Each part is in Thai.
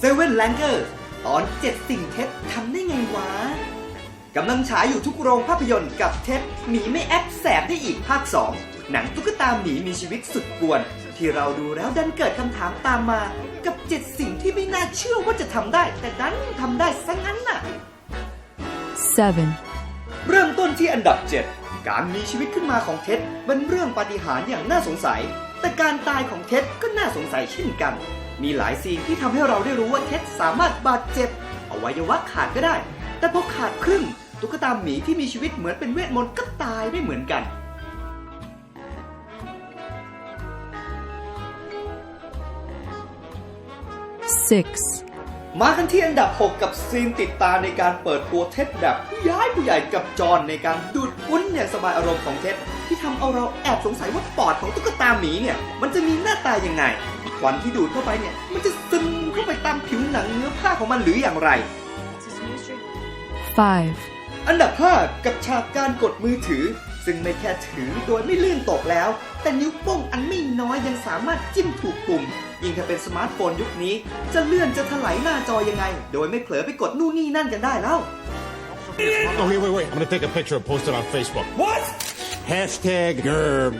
เซเว่นแลงเกอร์ตอนเจ็ดสิ่งเท็จทำได้ไงวะ กำลังฉายอยู่ทุกโรงภาพยนตร์กับเท็จหมีไม่แอปแสบได้อีกภาค 2 หนังตุ๊กตาหมีมีชีวิตสุดกวน ที่เราดูแล้วดันเกิดคำถามตามมากับเจ็ดสิ่งที่ไม่น่าเชื่อว่าจะทำได้ แต่ดันทำได้ซะงั้นน่ะ 7, เริ่มต้นที่อันดับ 7 การมีชีวิตขึ้นมาของเท็ดเป็นเรื่องปาฏิหาริย์อย่างน่าสงสัย แต่การตายของเท็ดก็น่าสงสัยเช่นกัน มีหลายซีนที่ทำให้เราได้รู้ว่าเท็ดสามารถบาดเจ็บอวัยวะขาดก็ได้ แต่พอขาดครึ่งตุ๊กตาหมีที่มีชีวิตเหมือนเป็นเวทมนต์ก็ตายได้เหมือนกัน 6, มากันที่อันดับ 6 กับซีนติดตาในการเปิดตัวเท็ดแบบผู้ย้ายผู้ใหญ่กับจอห์นในการดูดปุ้นอย่างสบายอารมณ์ของเท็ดที่ทำเอาเราแอบสงสัยว่าปอดของตุ๊กตาหมีเนี่ย มันจะมีหน้าตายังไงควันที่ดูดเข้าไปเนี่ย มันจะซึมเข้าไปตามผิวหนังเนื้อผ้าของมันหรืออย่างไร 5, อันดับ 5 กับฉากการกดมือถือ ซึ่งไม่แค่ถือโดยไม่ลื่นตกแล้ว แต่นิ้วโป้งอันไม่น้อยยังสามารถจิ้มถูกปุ่มยิ่งถ้าเป็นสมาร์ทโฟนยุคนี้ จะเลื่อนจะถลายหน้าจอยังไง โดยไม่เผลอไปกดนู่นนี่นั่นกันได้แล้ว Oh, wait, wait, wait. I'm gonna take a picture and post it on Facebook. What Hashtag GERB.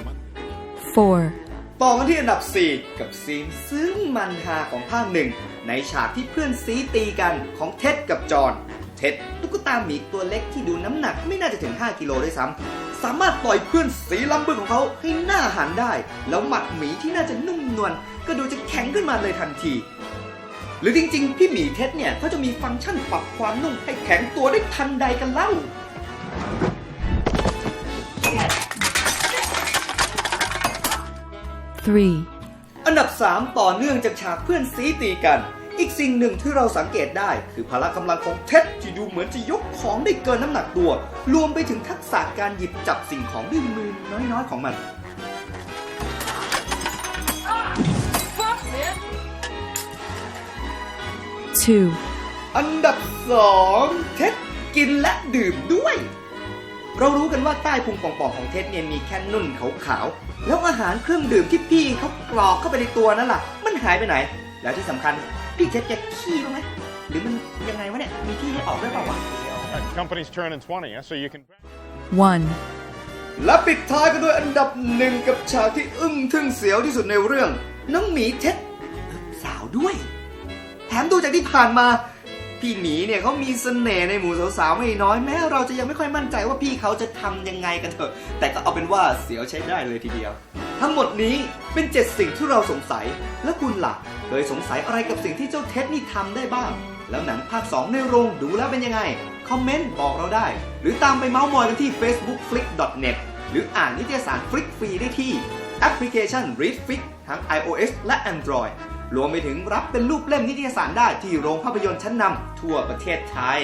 4, ต่อกันที่อันดับ 4 กับซีนซึ้งมันฮาของภาคหนึ่ง ในฉากที่เพื่อนซีตีกันของเท็ดกับจอห์นเท็ดตุ๊กตาหมีตัวเล็กที่ดูน้ำหนักไม่น่าจะถึง 5 กิโลด้วยซ้ำ สามารถต่อยเพื่อนสีลำบึกของเขาให้หน้าหันได้ แล้วหมัดหมีที่น่าจะนุ่มนวลก็ดูจะแข็งขึ้นมาเลยทันที หรือจริงๆ พี่หมีเท็ดเนี่ยเขาจะมีฟังก์ชันปรับความนุ่มให้แข็งตัวได้ทันใดกันเล่า 3, อันดับ 3 ต่อเนื่องจากฉากเพื่อนซีตีกัน อีกสิ่งหนึ่งที่เราสังเกตได้คือพละกำลังของเท็ดที่ดูเหมือนจะยกของได้เกินน้ำหนักตัว รวมไปถึงทักษะการหยิบจับสิ่งของด้วยมือน้อยๆของมัน 2, อันดับ2เท็ดกินและดื่มด้วย เรารู้กันว่าใต้พุงป่องๆของเท็ดเนี่ยมีแค่นุ่นขาวๆแล้วอาหารเครื่องดื่มที่พี่เขากรอกเข้าไปในตัวนั่นล่ะ มันหายไปไหน แล้วที่สำคัญ พี่เท็ดแกขี้บ้างไหมหรือมันยังไงวะเนี่ย มีที่ให้ออกด้วยเปล่าวะ Uh, company's turning 20, huh? so you can. 1, และปิดท้ายกันด้วยอันดับหนึ่งกับฉากที่อึ้งทึ่งเสียวที่สุดในเรื่อง น้องหมีเท็ดสาวด้วย แถมดูจากที่ผ่านมา พี่หมีเนี่ยเขามีเสน่ห์ในหมู่สาวๆไม่น้อยแม้เราจะยังไม่ค่อยมั่นใจว่าพี่เขาจะทำยังไงกันเถอะ แต่ก็เอาเป็นว่าเสียวใช้ได้เลยทีเดียว ทั้งหมดนี้เป็นเจ็ดสิ่งที่เราสงสัยและคุณล่ะ เคยสงสัยอะไรกับสิ่งที่เจ้าเท็ดนี่ทำได้บ้าง แล้วหนังภาค 2 ในโรงดูแล้วเป็นยังไง คอมเมนต์บอกเราได้ หรือตามไปเมาส์มอยกันที่ facebook.flick.net หรืออ่านนิตยสารฟลิกฟรีได้ที่แอปพลิเคชัน Readflick ทั้ง iOS และ Android รวมไปถึงรับเป็นรูปเล่มนิตยสารได้ที่โรงภาพยนตร์ชั้นนำทั่วประเทศไทย